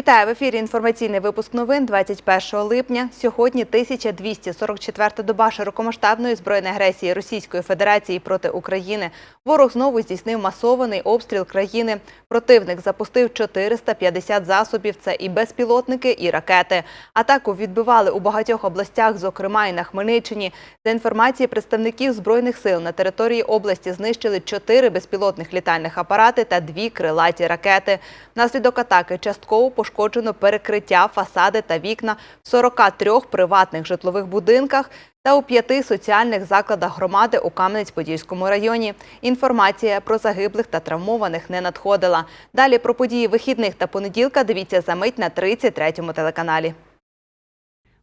Вітаю в ефірі. Інформаційний випуск новин 21 липня. Сьогодні 1244 доба широкомасштабної збройної агресії Російської Федерації проти України. Ворог знову здійснив масований обстріл країни. Противник запустив 450 засобів. Це і безпілотники, і ракети. Атаку відбивали у багатьох областях, зокрема і на Хмельниччині. За інформацією представників збройних сил на території області знищили 4 безпілотних літальних апарати та 2 крилаті ракети. Внаслідок атаки частково пошкоджено перекриття, фасади та вікна в 43 приватних житлових будинках та у п'яти соціальних закладах громади у Кам'янець-Подільському районі. Інформація про загиблих та травмованих не надходила. Далі про події вихідних та понеділка дивіться за мить на 33-му телеканалі.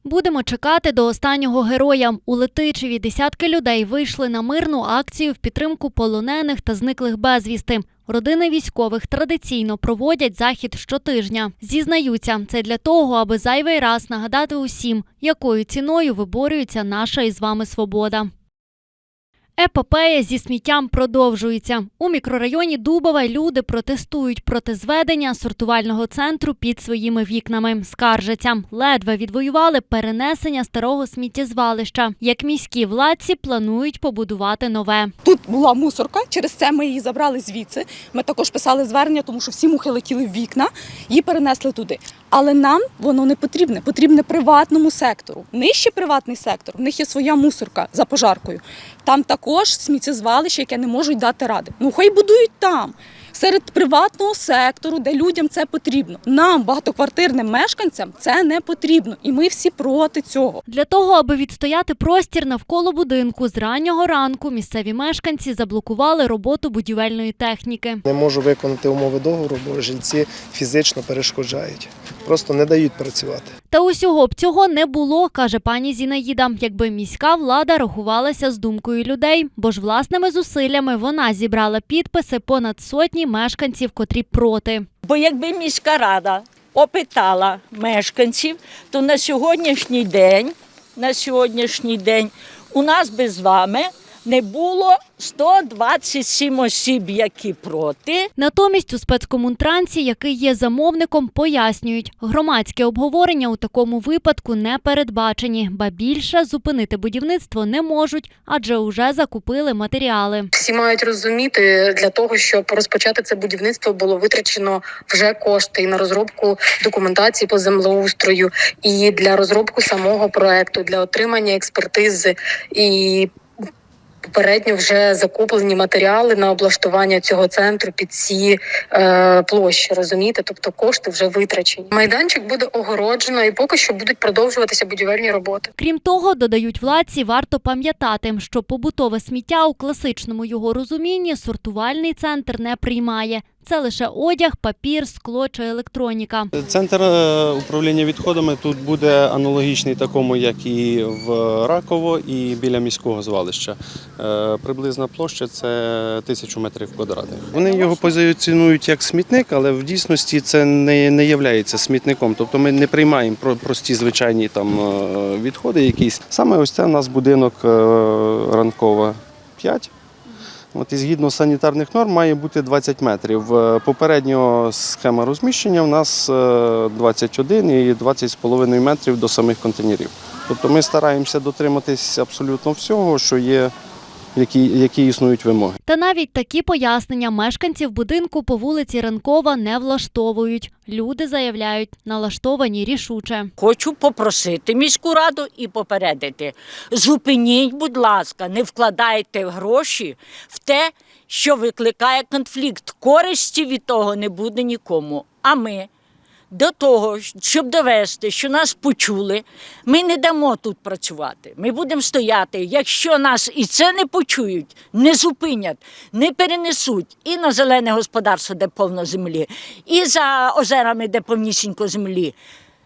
Будемо чекати до останнього героя. У Летичеві десятки людей вийшли на мирну акцію в підтримку полонених та зниклих безвісти. Родини військових традиційно проводять захід щотижня. Зізнаються, це для того, аби зайвий раз нагадати усім, якою ціною виборюється наша із вами свобода. Епопея зі сміттям продовжується. У мікрорайоні Дубова люди протестують проти зведення сортувального центру під своїми вікнами. Скаржаться, ледве відвоювали перенесення старого сміттєзвалища. Як міські владці планують побудувати нове. Тут була мусорка, через це ми її забрали звідси. Ми також писали звернення, тому що всі мухи летіли в вікна, її перенесли туди. Але нам воно не потрібне. Потрібне приватному сектору. Нижче приватний сектор, в них є своя мусорка за пожаркою. Там також сміттєзвалище, яке не можуть дати ради. Ну хай будують там. Серед приватного сектору, де людям це потрібно. Нам, багатоквартирним мешканцям, це не потрібно, і ми всі проти цього. Для того, аби відстояти простір навколо будинку, з раннього ранку місцеві мешканці заблокували роботу будівельної техніки. Не можу виконати умови договору, бо жильці фізично перешкоджають. Просто не дають працювати. Та усього б цього не було, каже пані Зінаїда, якби міська влада рахувалася з думкою людей, бо ж власними зусиллями вона зібрала підписи понад сотні мешканців, котрі проти. Бо якби міська рада опитала мешканців, то на сьогоднішній день, на сьогоднішній день у нас би з вами не було 127 осіб, які проти. Натомість у спецкомунтрансі, який є замовником, пояснюють, громадське обговорення у такому випадку не передбачені, ба більше зупинити будівництво не можуть, адже уже закупили матеріали. Всі мають розуміти для того, щоб розпочати це будівництво, було витрачено вже кошти і на розробку документації по землеустрою, і для розробку самого проекту, для отримання експертизи і. Попередньо вже закуплені матеріали на облаштування цього центру під ці е, площі. Розумієте, тобто кошти вже витрачені. Майданчик буде огороджено, і поки що будуть продовжуватися будівельні роботи. Крім того, додають владці, варто пам'ятати, що побутове сміття у класичному його розумінні сортувальний центр не приймає. Це лише одяг, папір, скло чи електроніка. Центр е, управління відходами тут буде аналогічний такому, як і в Раково, і біля міського звалища. Е, Приблизна площа це тисячу метрів квадратних. Вони його позиціонують як смітник, але в дійсності це не, не є смітником. Тобто ми не приймаємо про- прості звичайні там е, відходи якісь. Саме ось це у нас будинок ранкова 5. От і згідно санітарних норм має бути 20 метрів. Е, Попередньо схема розміщення у нас е, 21 і 20,5 метрів до самих контейнерів. Тобто ми стараємося дотриматись абсолютно всього, що є, які, які існують вимоги. Та навіть такі пояснення мешканців будинку по вулиці Ранкова не влаштовують. Люди заявляють, налаштовані рішуче. Хочу попросити міську раду і попередити. Зупиніть, будь ласка, не вкладайте гроші в те, що викликає конфлікт. Користі від того не буде нікому. А ми до того, щоб довести, що нас почули, ми не дамо тут працювати. Ми будемо стояти. Якщо нас і це не почують, не зупинять, не перенесуть і на зелене господарство, де повно землі, і за озерами, де повнісінько землі.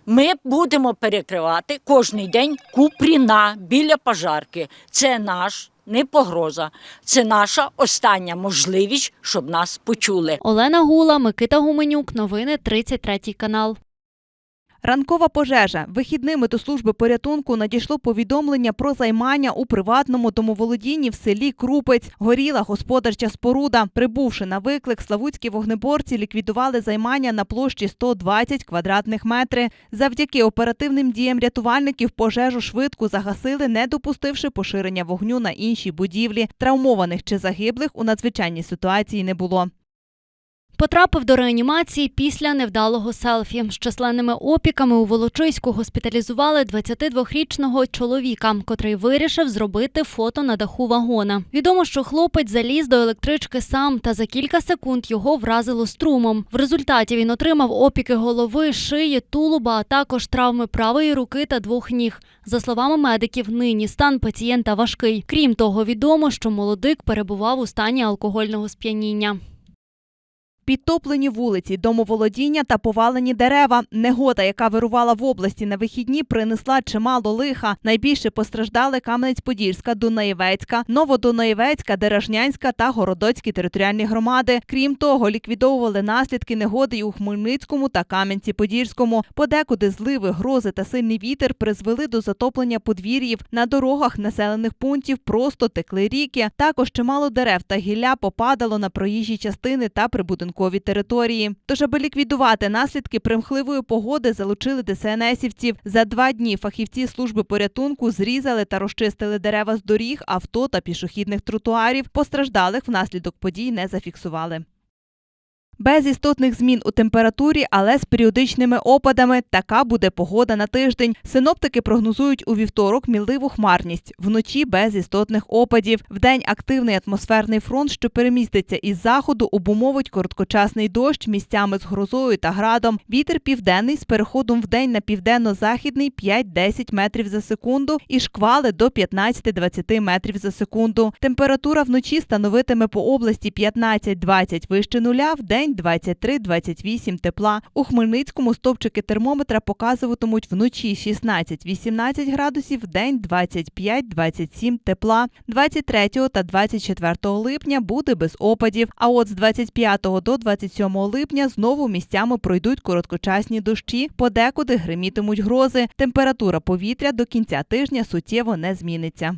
Ми будемо перекривати кожний день Купріна біля пожарки. Це наш не погроза, це наша остання можливість, щоб нас почули. Олена Гула, Микита Гуменюк. Новини 33 канал. Ранкова пожежа. Вихідними до служби порятунку надійшло повідомлення про займання у приватному домоволодінні в селі Крупець. Горіла господарча споруда. Прибувши на виклик, славутські вогнеборці ліквідували займання на площі 120 квадратних метри. Завдяки оперативним діям рятувальників пожежу швидко загасили, не допустивши поширення вогню на інші будівлі. Травмованих чи загиблих у надзвичайній ситуації не було. Потрапив до реанімації після невдалого селфі. З численними опіками у Волочиську госпіталізували 22-річного чоловіка, котрий вирішив зробити фото на даху вагона. Відомо, що хлопець заліз до електрички сам, та за кілька секунд його вразило струмом. В результаті він отримав опіки голови, шиї, тулуба, а також травми правої руки та двох ніг. За словами медиків, нині стан пацієнта важкий. Крім того, відомо, що молодик перебував у стані алкогольного сп'яніння. Підтоплені вулиці, домоволодіння та повалені дерева. Негода, яка вирувала в області на вихідні, принесла чимало лиха. Найбільше постраждали Кам'янець-Подільська, Дунаєвецька, Новодунаєвецька, Деражнянська та Городоцькі територіальні громади. Крім того, ліквідовували наслідки негоди й у Хмельницькому та Кам'янці-Подільському. Подекуди зливи, грози та сильний вітер призвели до затоплення подвір'їв. На дорогах населених пунктів просто текли ріки. Також чимало дерев та гілля попадало на проїжджі частини та прибудинкові території. Тож, аби ліквідувати наслідки примхливої погоди, залучили ДСНСівців. За два дні фахівці служби порятунку зрізали та розчистили дерева з доріг, авто та пішохідних тротуарів. Постраждалих внаслідок подій не зафіксували. Без істотних змін у температурі, але з періодичними опадами. Така буде погода на тиждень. Синоптики прогнозують у вівторок мілливу хмарність, вночі без істотних опадів. Вдень активний атмосферний фронт, що переміститься із заходу, обумовить короткочасний дощ місцями з грозою та градом. Вітер південний з переходом вдень на південно-західний 5-10 метрів за секунду і шквали до 15-20 метрів за секунду. Температура вночі становитиме по області 15-20 вище нуля, вдень 23-28 тепла. У Хмельницькому стовпчики термометра показуватимуть вночі 16-18 градусів, вдень 25-27 тепла. 23 та 24 липня буде без опадів. А от з 25 до 27 липня знову місцями пройдуть короткочасні дощі, подекуди гримітимуть грози. Температура повітря до кінця тижня суттєво не зміниться.